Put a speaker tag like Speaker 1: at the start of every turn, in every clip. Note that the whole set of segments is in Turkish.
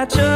Speaker 1: catch up.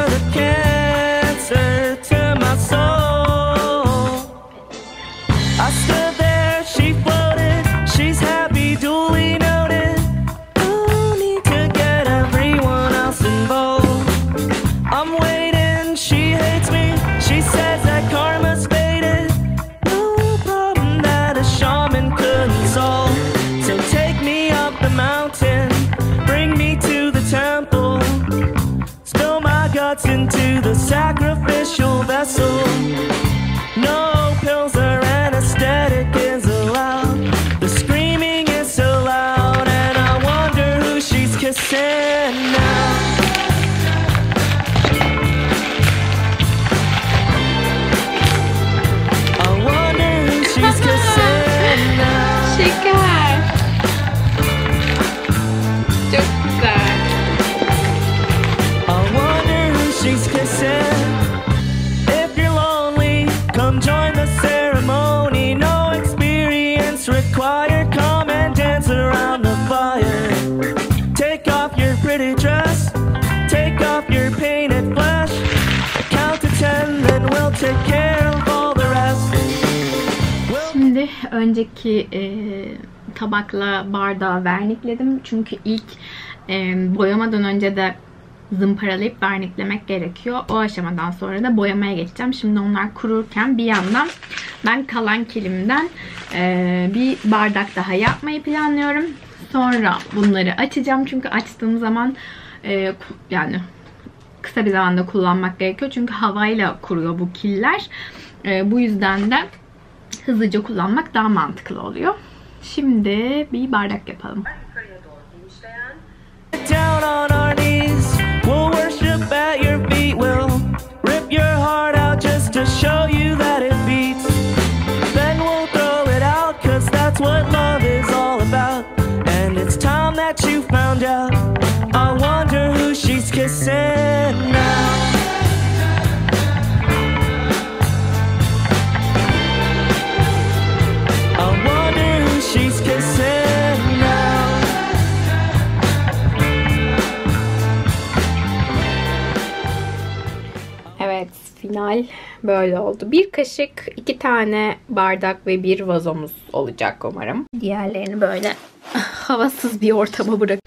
Speaker 2: Şimdi önceki e, tabakla bardağı vernikledim. Çünkü ilk e, boyamadan önce de zımparalayıp verniklemek gerekiyor. O aşamadan sonra da boyamaya geçeceğim. Şimdi onlar kururken bir yandan ben kalan kilimden e, bir bardak daha yapmayı planlıyorum. Sonra bunları açacağım. Çünkü açtığım zaman e, yani kısa bir zamanda kullanmak gerekiyor. Çünkü havayla kuruyor bu killer. E, bu yüzden de hızlıca kullanmak daha mantıklı oluyor. Şimdi bir bardak yapalım.
Speaker 1: Now.
Speaker 2: Evet final böyle oldu. Bir kaşık, iki tane bardak ve bir vazomuz olacak umarım. Diğerlerini böyle havasız bir ortama bırak.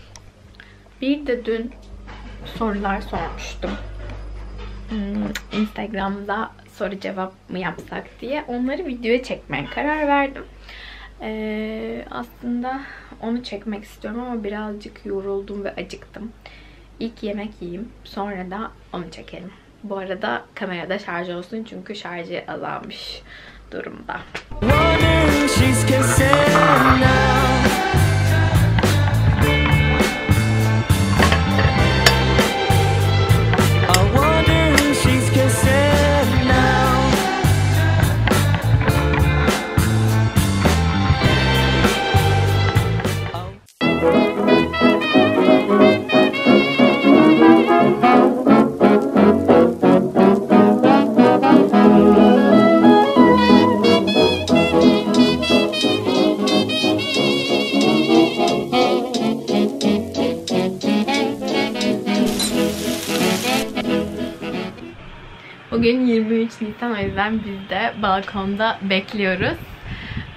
Speaker 2: Bir de dün sorular sormuştum. Hmm, Instagram'da soru cevap mı yapsak diye. Onları videoya çekmeye karar verdim. Ee, aslında onu çekmek istiyorum ama birazcık yoruldum ve acıktım. İlk yemek yiyeyim. Sonra da onu çekelim. Bu arada kamerada şarj olsun çünkü şarjı azalmış durumda.
Speaker 1: Wonder
Speaker 2: Bugün 23 Nisan o yüzden biz de balkonda bekliyoruz.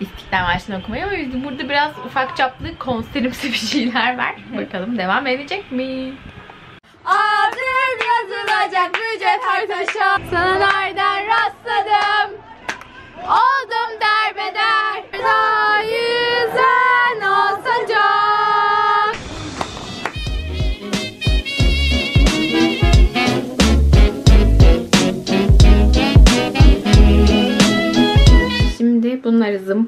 Speaker 2: İstiklal Marşı'nı okumayı ama biz burada biraz ufak çaplı konserimsi bir şeyler var. Bakalım devam edecek mi? Adım yazılacak mücevher taşa Sana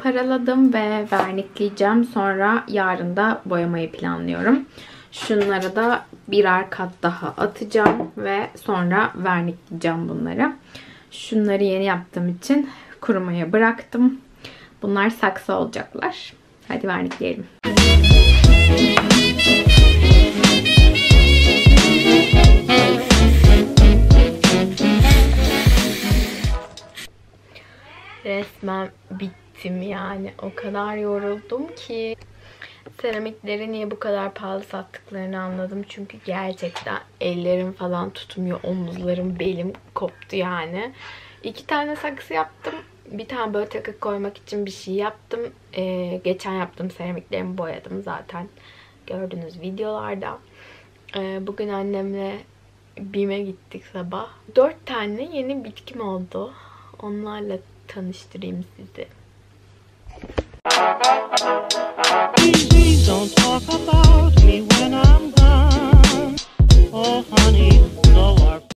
Speaker 2: zımparaladım ve vernikleyeceğim. Sonra yarın da boyamayı planlıyorum. Şunlara da birer kat daha atacağım ve sonra vernikleyeceğim bunları. Şunları yeni yaptığım için kurumaya bıraktım. Bunlar saksı olacaklar. Hadi vernikleyelim. Resmen bittim yani. O kadar yoruldum ki. Seramikleri niye bu kadar pahalı sattıklarını anladım. Çünkü gerçekten ellerim falan tutmuyor. Omuzlarım, belim koptu yani. İki tane saksı yaptım. Bir tane böyle takı koymak için bir şey yaptım. Ee, geçen yaptığım seramiklerimi boyadım zaten. Gördüğünüz videolarda. Ee, bugün annemle BİM'e gittik sabah. Dört tane yeni bitkim oldu. Onlarla tanıştırayım sizi.